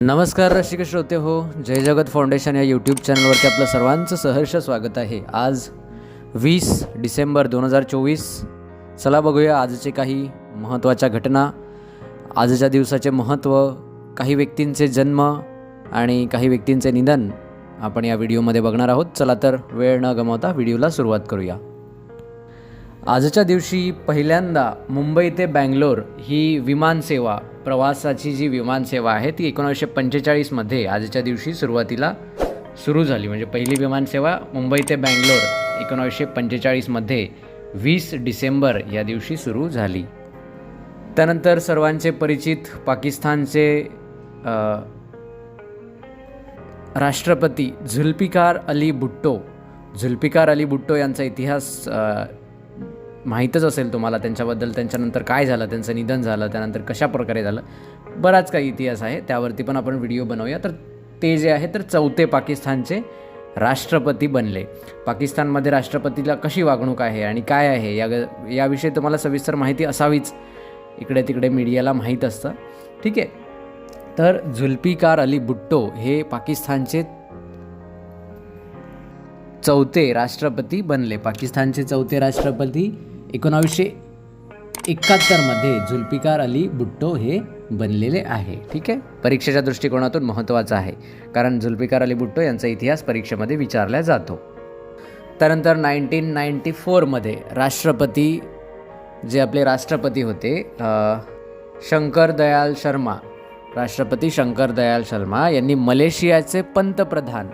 नमस्कार रसिक श्रोते हो जय जगत फाउंडेशन या यूट्यूब चॅनलवरती आपलं सर्वांचं सहर्ष स्वागत आहे. आज वीस डिसेंबर दोन हजार चोवीस. चला बघूया आजचे काही महत्त्वाच्या घटना आजच्या दिवसाचे महत्त्व काही व्यक्तींचे जन्म आणि काही व्यक्तींचे निधन आपण या व्हिडिओमध्ये बघणार आहोत. चला तर वेळ न गमावता व्हिडिओला सुरुवात करूया. आजच्या दिवशी पहिल्यांदा मुंबई ते बँगलोर ही विमानसेवा प्रवासाची जी विमानसेवा आहे ती एकोणीसशे पंचेचाळीसमध्ये आजच्या दिवशी सुरुवातीला सुरू झाली. म्हणजे पहिली विमानसेवा मुंबई ते बँगलोर एकोणीसशे पंचेचाळीसमध्ये वीस डिसेंबर या दिवशी सुरू झाली. त्यानंतर सर्वांचे परिचित पाकिस्तानचे राष्ट्रपती झुल्पिकार अली भुट्टो झुल्पिकार अली भुट्टो यांचा इतिहास माहीतच असेल तुम्हाला त्यांच्याबद्दल त्यांच्यानंतर काय झालं त्यांचं निधन झालं त्यानंतर कशा प्रकारे झालं. बराच काही इतिहास आहे त्यावरती पण आपण व्हिडिओ बनवूया. तर ते जे आहे तर चौथे पाकिस्तानचे राष्ट्रपती बनले. पाकिस्तानमध्ये राष्ट्रपतीला कशी वागणूक आहे आणि काय आहे या याविषयी तुम्हाला सविस्तर माहिती असावीच. इकडे तिकडे मीडियाला माहीत असतं. ठीक आहे. तर झुल्फिकार अली भुट्टो हे पाकिस्तानचे चौथे राष्ट्रपती बनले. पाकिस्तानचे चौथे राष्ट्रपती एकोणावीसशे एकाहत्तरमध्ये झुल्फिकार अली भुट्टो हे बनलेले आहे ठीक आहे? परीक्षेच्या दृष्टिकोनातून महत्त्वाचं आहे कारण झुल्फिकार अली भुट्टो यांचा इतिहास परीक्षेमध्ये विचारला जातो. त्यानंतर नाईन्टीन नाईन्टी फोरमध्ये राष्ट्रपती जे आपले राष्ट्रपती होते शंकर दयाल शर्मा राष्ट्रपती शंकर दयाल शर्मा यांनी मलेशियाचे पंतप्रधान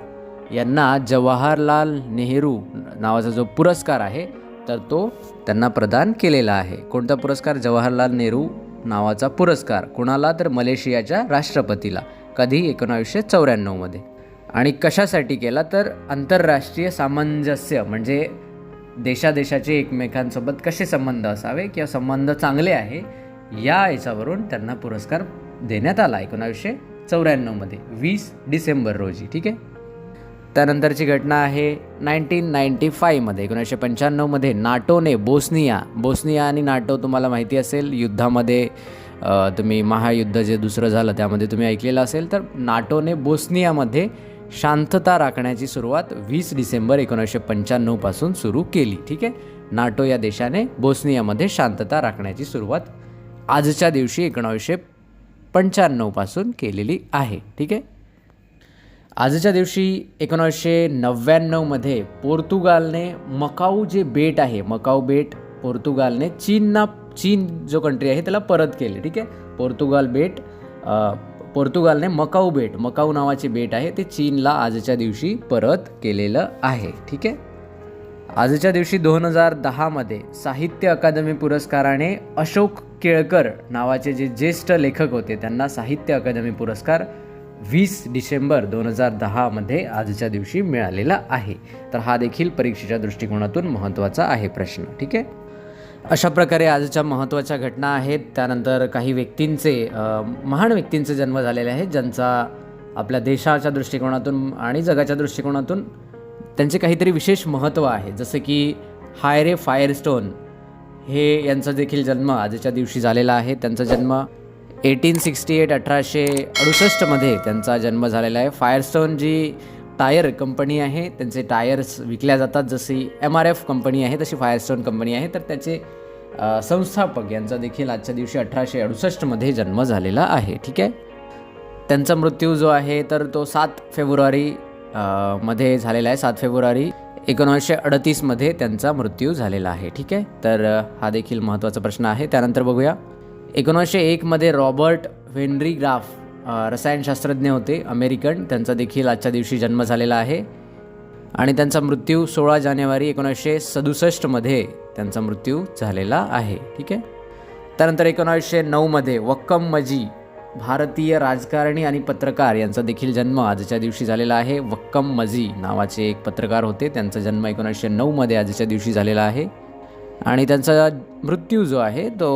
यांना जवाहरलाल नेहरू नावाचा जो पुरस्कार आहे तर तो त्यांना प्रदान केलेला आहे. कोणता पुरस्कार? जवाहरलाल नेहरू नावाचा पुरस्कार. कुणाला? तर मलेशियाच्या राष्ट्रपतीला. कधी एकोणावीसशे चौऱ्याण्णवमध्ये आणि कशासाठी केला? तर आंतरराष्ट्रीय सामंजस्य म्हणजे देशादेशाचे एकमेकांसोबत कसे संबंध असावे किंवा संबंध चांगले आहे या याच्यावरून त्यांना पुरस्कार देण्यात आला एकोणावीसशे चौऱ्याण्णवमध्ये वीस डिसेंबर रोजी. ठीक आहे? त्यानंतरची घटना आहे नाईन्टीन नाईन्टी फाईव्हमध्ये एकोणीसशे पंच्याण्णवमध्ये. नाटोने बोस्निया बोस्निया आणि नाटो तुम्हाला माहिती असेल. युद्धामध्ये तुम्ही महायुद्ध जे दुसरं झालं त्यामध्ये तुम्ही ऐकलेलं असेल. तर नाटोने बोस्नियामध्ये शांतता राखण्याची सुरुवात वीस डिसेंबर एकोणीसशे पंच्याण्णवपासून सुरू केली. ठीक आहे? नाटो या देशाने बोस्नियामध्ये शांतता राखण्याची सुरुवात आजच्या दिवशी एकोणावीसशे पंच्याण्णवपासून केलेली आहे. ठीक आहे? आजच्या दिवशी एकोणीसशे नव्याण्णवमध्ये पोर्तुगालने मकाऊ जे बेट आहे मकाऊ बेट पोर्तुगालने चीनना चीन जो कंट्री आहे त्याला परत केले ठीक आहे? पोर्तुगाल बेट पोर्तुगालने मकाऊ बेट मकाऊ नावाचे बेट आहे ते चीनला आजच्या दिवशी परत केलेलं आहे ठीक आहे? आजच्या दिवशी दोन हजार दहामध्ये साहित्य अकादमी पुरस्काराने अशोक केळकर नावाचे जे ज्येष्ठ लेखक होते त्यांना साहित्य अकादमी पुरस्कार वीस डिसेंबर दोन हजार दहामध्ये आजच्या दिवशी मिळालेला आहे. तर हा देखील परीक्षेच्या दृष्टिकोनातून महत्त्वाचा आहे प्रश्न ठीक आहे? अशा प्रकारे आजच्या महत्त्वाच्या घटना आहेत. त्यानंतर काही व्यक्तींचे महान व्यक्तींचे जन्म झालेले आहेत ज्यांचा आपल्या देशाच्या दृष्टिकोनातून आणि जगाच्या दृष्टिकोनातून त्यांचे काहीतरी विशेष महत्त्व आहे. जसं की हायरे फायरस्टोन हे यांचा देखील जन्म आजच्या दिवशी झालेला आहे. त्यांचा जन्म एटीन सिक्स्टी एट अठराशे अडुसष्टमध्ये त्यांचा जन्म झालेला आहे. फायरस्टोन जी टायर कंपनी आहे त्यांचे टायर्स विकल्या जातात. जशी एम आर एफ कंपनी आहे तशी फायरस्टोन कंपनी आहे. तर त्याचे संस्थापक यांचा देखील आजच्या दिवशी अठराशे अडुसष्टमध्ये जन्म झालेला आहे. ठीक आहे? त्यांचा मृत्यू जो आहे तर तो सात फेब्रुवारी मध्ये झालेला आहे. सात फेब्रुवारी एकोणीसशे अडतीसमध्ये त्यांचा मृत्यू झालेला आहे. ठीक आहे? तर हा देखील महत्त्वाचा प्रश्न आहे. त्यानंतर बघूया. एकोणीसशे एकमध्ये रॉबर्ट हेनरी ग्राफ रसायनशास्त्रज्ञ होते अमेरिकन. त्यांचा देखील आजच्या दिवशी जन्म झालेला आहे. आणि त्यांचा मृत्यू सोळा जानेवारी एकोणीसशे सदुसष्टमध्ये त्यांचा मृत्यू झालेला आहे. ठीक आहे? त्यानंतर एकोणावीसशे नऊमध्ये वक्कम मजी भारतीय राजकारणी आणि पत्रकार यांचा देखील जन्म आजच्या दिवशी झालेला आहे. वक्कम मजी नावाचे एक पत्रकार होते. त्यांचा जन्म एकोणीसशे नऊमध्ये आजच्या दिवशी झालेला आहे. आणि त्यांचा मृत्यू जो आहे तो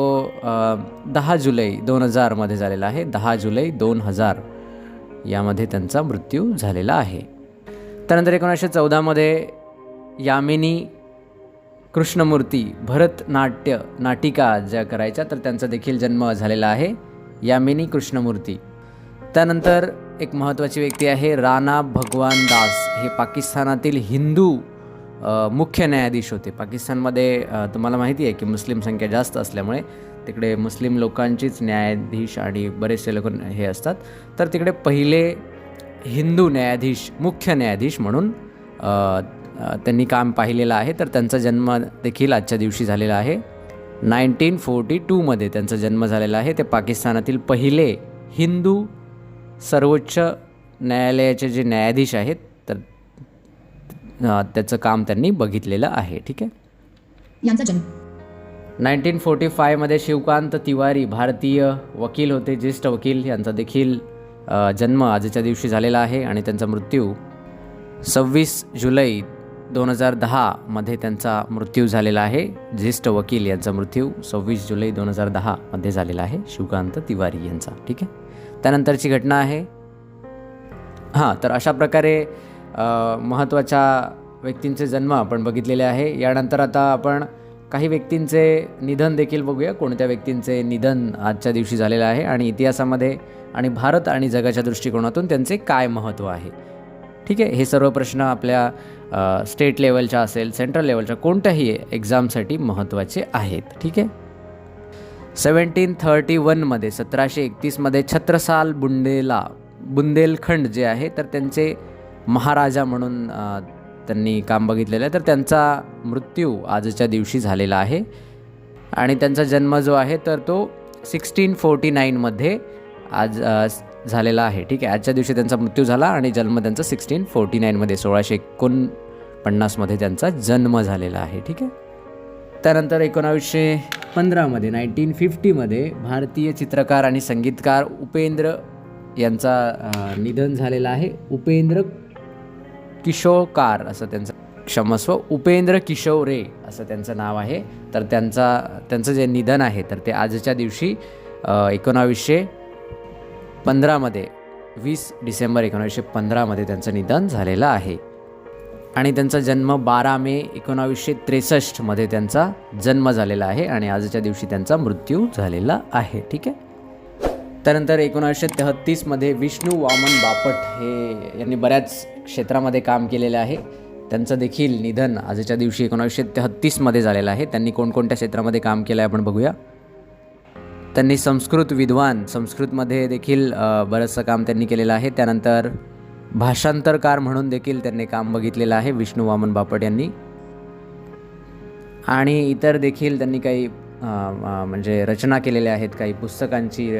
दहा जुलै दोन हजारमध्ये झालेला आहे. दहा जुलै दोन हजार यामध्ये त्यांचा मृत्यू झालेला आहे. त्यानंतर एकोणीसशे चौदामध्ये यामिनी कृष्णमूर्ती भरतनाट्य नाटिका ज्या करायच्या तर त्यांचा देखील जन्म झालेला आहे. यामिनी कृष्णमूर्ती. त्यानंतर एक महत्त्वाची व्यक्ती आहे राणा भगवान दास. हे पाकिस्तानातील हिंदू मुख्य न्यायाधीश होते. पाकिस्तानमध्ये तुम्हाला माहिती आहे की मुस्लिम संख्या जास्त असल्यामुळे तिकडे मुस्लिम लोकांचीच न्यायाधीश आणि बरेचसे लोक हे असतात. तर तिकडे पहिले हिंदू न्यायाधीश मुख्य न्यायाधीश म्हणून त्यांनी काम पाहिलेलं आहे. तर त्यांचा जन्म देखील आजच्या दिवशी झालेला आहे. नाईन्टीन फोर्टी टूमध्ये त्यांचा जन्म झालेला आहे. ते पाकिस्तानातील पहिले हिंदू सर्वोच्च न्यायालयाचे जे न्यायाधीश आहेत त्याचं काम त्यांनी बघितलेलं आहे ठीक आहे? यांचा जन्म. नाईन्टीन फोर्टी फायमध्ये शिवकांत तिवारी भारतीय वकील होते ज्येष्ठ वकील. यांचा देखील जन्म आजच्या दिवशी झालेला आहे आणि त्यांचा मृत्यू सव्वीस जुलै दोन हजार दहामध्ये त्यांचा मृत्यू झालेला आहे. ज्येष्ठ वकील यांचा मृत्यू सव्वीस जुलै दोन हजार दहामध्ये झालेला आहे शिवकांत तिवारी यांचा ठीक आहे? त्यानंतरची घटना आहे. हां तर अशा प्रकारे महत्त्वाच्या व्यक्तींचे जन्म आपण बघितलेले आहे. यानंतर आता आपण काही व्यक्तींचे निधन देखील बघूया. कोणत्या व्यक्तींचे निधन आजच्या दिवशी झालेलं आहे आणि इतिहासामध्ये आणि भारत आणि जगाच्या दृष्टिकोनातून त्यांचे काय महत्त्व आहे? ठीक आहे हे सर्व प्रश्न आपल्या स्टेट लेवलच्या असेल सेंट्रल लेवलच्या कोणत्याही एक्झामसाठी महत्त्वाचे आहेत. ठीक आहे? सेवन्टीन थर्टी वनमध्ये सतराशे एकतीसमध्ये छत्रसाल बुंडेला बुंदेलखंड जे आहे तर त्यांचे महाराजा म्हणून त्यांनी काम बघितलेलं आहे. तर त्यांचा मृत्यू आजच्या दिवशी झालेला आहे. आणि त्यांचा जन्म जो आहे तर तो सिक्स्टीन फोर्टी नाईनमध्ये आज झालेला आहे. ठीक आहे? आजच्या दिवशी त्यांचा मृत्यू झाला आणि जन्म त्यांचा सिक्स्टीन फोर्टी नाईनमध्ये सोळाशे एकोणपन्नासमध्ये त्यांचा जन्म झालेला आहे. ठीक आहे? त्यानंतर एकोणावीसशे पंधरामध्ये नाईन्टीन फिफ्टीमध्ये भारतीय चित्रकार आणि संगीतकार उपेंद्र यांचा निधन झालेला आहे. उपेंद्र किशोकार असं त्यांचं क्षमस्व. उपेंद्र किशोरे असं त्यांचं नाव आहे. तर त्यांचा त्यांचं जे निधन आहे तर ते आजच्या दिवशी एकोणावीसशे पंधरामध्ये वीस डिसेंबर एकोणावीसशे पंधरामध्ये त्यांचं निधन झालेलं आहे. आणि त्यांचा जन्म बारा मे एकोणावीसशे त्रेसष्टमध्ये त्यांचा जन्म झालेला आहे आणि आजच्या दिवशी त्यांचा मृत्यू झालेला आहे. ठीक आहे? त्यानंतर एकोणावीसशे तेहत्तीसमध्ये विष्णू वामन बापट हे यांनी बऱ्याच क्षेत्रामध्ये काम केलेलं आहे. त्यांचं देखील निधन आजच्या दिवशी एकोणावीसशे तेहत्तीसमध्ये झालेलं आहे. त्यांनी कोणकोणत्या क्षेत्रामध्ये काम केलं आहे आपण बघूया. त्यांनी संस्कृत विद्वान संस्कृतमध्ये देखील बरंचसं काम त्यांनी केलेलं आहे. त्यानंतर भाषांतरकार म्हणून देखील त्यांनी काम बघितलेलं आहे विष्णू वामन बापट यांनी. आणि इतर देखील त्यांनी काही म्हणजे रचना केलेल्या आहेत काही पुस्तकांची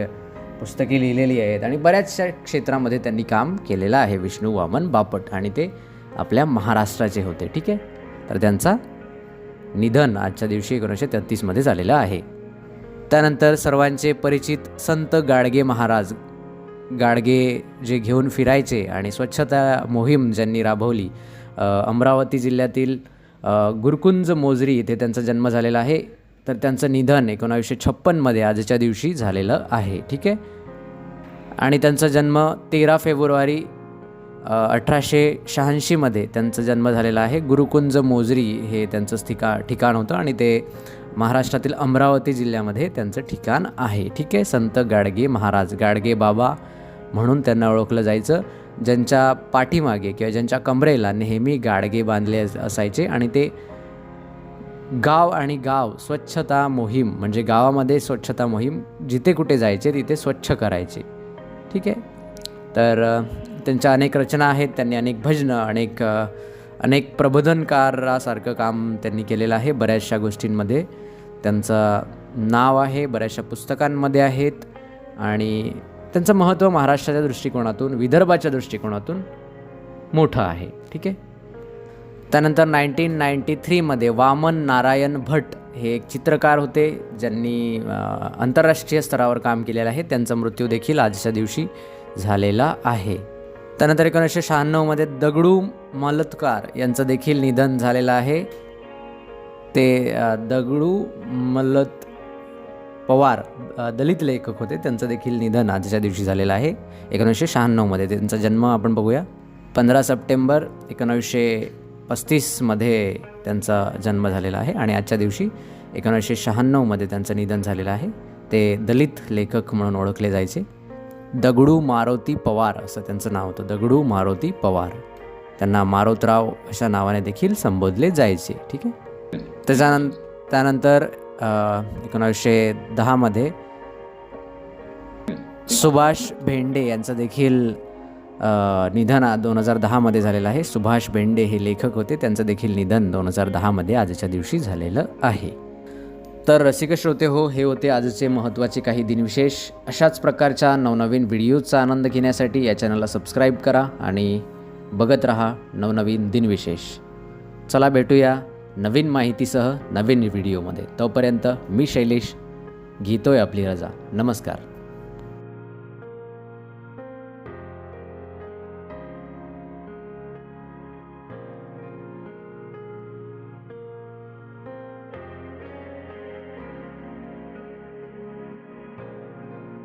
पुस्तके लिहिलेली आहेत आणि बऱ्याचशा क्षेत्रामध्ये त्यांनी काम केलेलं आहे. विष्णू वामन बापट आणि ते आपल्या महाराष्ट्राचे होते. ठीक आहे? तर त्यांचा निधन आजच्या दिवशी एकोणीसशे तेहत्तीसमध्ये झालेलं आहे. त्यानंतर सर्वांचे परिचित संत गाडगे महाराज गाडगे जे घेऊन फिरायचे आणि स्वच्छता मोहीम ज्यांनी राबवली अमरावती जिल्ह्यातील गुरुकुंज गुरकुंज मोजरी इथे त्यांचा जन्म झालेला आहे. तर त्यांचं निधन एकोणावीसशे छप्पनमध्ये आजच्या दिवशी झालेलं आहे ठीक आहे? आणि त्यांचा जन्म तेरा फेब्रुवारी अठराशे शहाऐंशीमध्ये त्यांचा जन्म झालेला आहे. गुरुकुंज मोजरी हे त्यांचं ठिका ठिकाण होतं आणि ते महाराष्ट्रातील अमरावती जिल्ह्यामध्ये त्यांचं ठिकाण आहे ठीक आहे? संत गाडगे महाराज गाडगे बाबा म्हणून त्यांना ओळखलं जायचं. ज्यांच्या पाठीमागे किंवा ज्यांच्या कमरेला नेहमी गाडगे बांधले अस- असायचे आणि ते गाव आणि गाव स्वच्छता मोहीम म्हणजे गावामध्ये स्वच्छता मोहीम जिथे कुठे जायचे तिथे स्वच्छ करायचे. ठीक आहे? तर त्यांच्या अनेक रचना आहेत त्यांनी अनेक भजनं अनेक अनेक प्रबोधनकारासारखं काम त्यांनी केलेलं आहे बऱ्याचशा गोष्टींमध्ये. त्यांचं नाव आहे बऱ्याचशा पुस्तकांमध्ये आहेत आणि त्यांचं महत्त्व महाराष्ट्राच्या दृष्टिकोनातून विदर्भाच्या दृष्टिकोनातून मोठं आहे. ठीक आहे? त्यानंतर नाईन्टीन नाईन्टी थ्रीमध्ये वामन नारायण भट हे एक चित्रकार होते ज्यांनी आंतरराष्ट्रीय स्तरावर काम केलेलं आहे. त्यांचा मृत्यू देखील आजच्या दिवशी झालेला आहे. त्यानंतर एकोणीसशे शहाण्णवमध्ये दगडू मलतकार यांचं देखील निधन झालेलं आहे. ते दगडू मलत पवार दलित लेखक होते. त्यांचं देखील निधन आजच्या दिवशी झालेलं आहे. एकोणीसशे शहाण्णवमध्ये त्यांचा जन्म आपण बघूया. पंधरा सप्टेंबर एकोणीसशे पस्तीसमध्ये त्यांचा जन्म झालेला आहे आणि आजच्या दिवशी एकोणीसशे शहाण्णवमध्ये त्यांचं निधन झालेलं आहे. ते दलित लेखक म्हणून ओळखले जायचे. दगडू मारुती पवार असं त्यांचं नाव होतं. दगडू मारुती पवार. त्यांना मारोतराव अशा नावाने देखील संबोधले जायचे. ठीक आहे? त्याच्यानं त्यानंतर एकोणावीसशे दहामध्ये सुभाष भेंडे यांचं देखील निधन दोन हजार दहामध्ये झालेलं आहे. सुभाष बेंडे हे लेखक होते. त्यांचं देखील निधन दोन हजार दहामध्ये आजच्या दिवशी झालेलं आहे. तर रसिक श्रोते हो हे होते आजचे महत्त्वाचे काही दिनविशेष. अशाच प्रकारच्या नवनवीन व्हिडिओचा आनंद घेण्यासाठी या चॅनलला सबस्क्राईब करा आणि बघत रहा नवनवीन दिनविशेष. चला भेटूया नवीन माहितीसह नवीन व्हिडिओमध्ये. तोपर्यंत मी शैलेश घेतोय आपली रजा. नमस्कार.